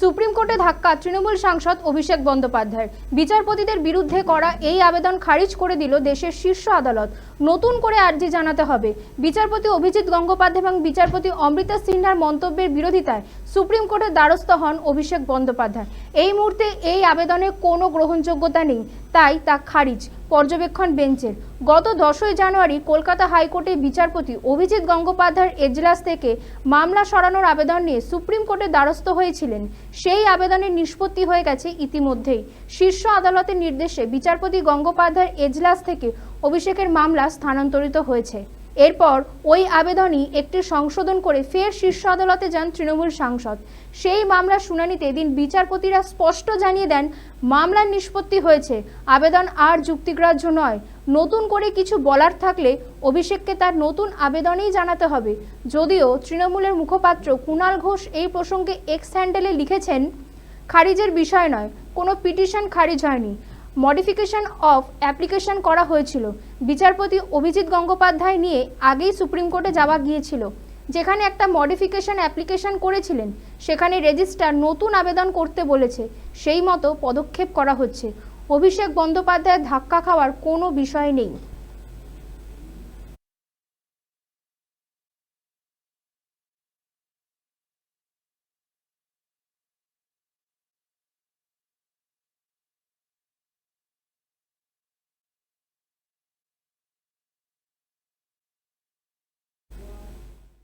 Supreme কোর্টে ধাক্কা, তৃণমূল সাংসদ অভিষেক বন্দ্যোপাধ্যায়ের। বিচারপতিদের বিরুদ্ধে করা এই আবেদন খারিজ করে দিল দেশের শীর্ষ আদালত। নতুন করে আর্জি জানাতে হবে। বিচারপতি অভিজিৎ গঙ্গোপাধ্যায় এবং বিচারপতি অমৃতা সিনহার মন্তব্যের বিরোধিতায় সুপ্রিম কোর্টের দ্বারস্থ হন অভিষেক বন্দ্যোপাধ্যায়। এই মুহূর্তে এই আবেদনে কোনো গ্রহণযোগ্যতা নেই, তাই তা খারিজ। পর্যবেক্ষণ বেঞ্চের। গত দশই জানুয়ারি কলকাতা হাইকোর্টে বিচারপতি অভিজিৎ গঙ্গোপাধ্যায়ের এজলাস থেকে মামলা সরানোর আবেদন নিয়ে সুপ্রিম কোর্টে দ্বারস্থ হয়েছিলেন। সেই আবেদনের নিষ্পত্তি হয়ে গেছে ইতিমধ্যেই। শীর্ষ আদালতের নির্দেশে বিচারপতি গঙ্গোপাধ্যায়ের এজলাস থেকে অভিষেকের মামলা স্থানান্তরিত হয়েছে। এরপর ওই আবেদনই একটি সংশোধন করে ফের শীর্ষ আদালতে যান তৃণমূল সাংসদ। সেই মামলার শুনানিতে দিন বিচারপতিরা স্পষ্ট জানিয়ে দেন, মামলার নিষ্পত্তি হয়েছে, আবেদন আর যুক্তিগ্রাহ্য নয়। নতুন করে কিছু বলার থাকলে অভিষেককে তার নতুন আবেদনেই জানাতে হবে। যদিও তৃণমূলের মুখপাত্র কুণাল ঘোষ এই প্রসঙ্গে এক্স হ্যান্ডেলে লিখেছেন, খারিজের বিষয় নয়, কোনো পিটিশন খারিজ হয়নি। মডিফিকেশন অফ অ্যাপ্লিকেশন করা হয়েছিল। বিচারপতি অভিজিৎ গঙ্গোপাধ্যায় নিয়ে আগেই সুপ্রিম কোর্টে যাওয়া গিয়েছিল, যেখানে একটা মডিফিকেশন অ্যাপ্লিকেশন করেছিলেন। সেখানে রেজিস্ট্রার নতুন আবেদন করতে বলেছে, সেই মতো পদক্ষেপ করা হচ্ছে। অভিষেক বন্দ্যোপাধ্যায়ের ধাক্কা খাওয়ার কোনো বিষয় নেই।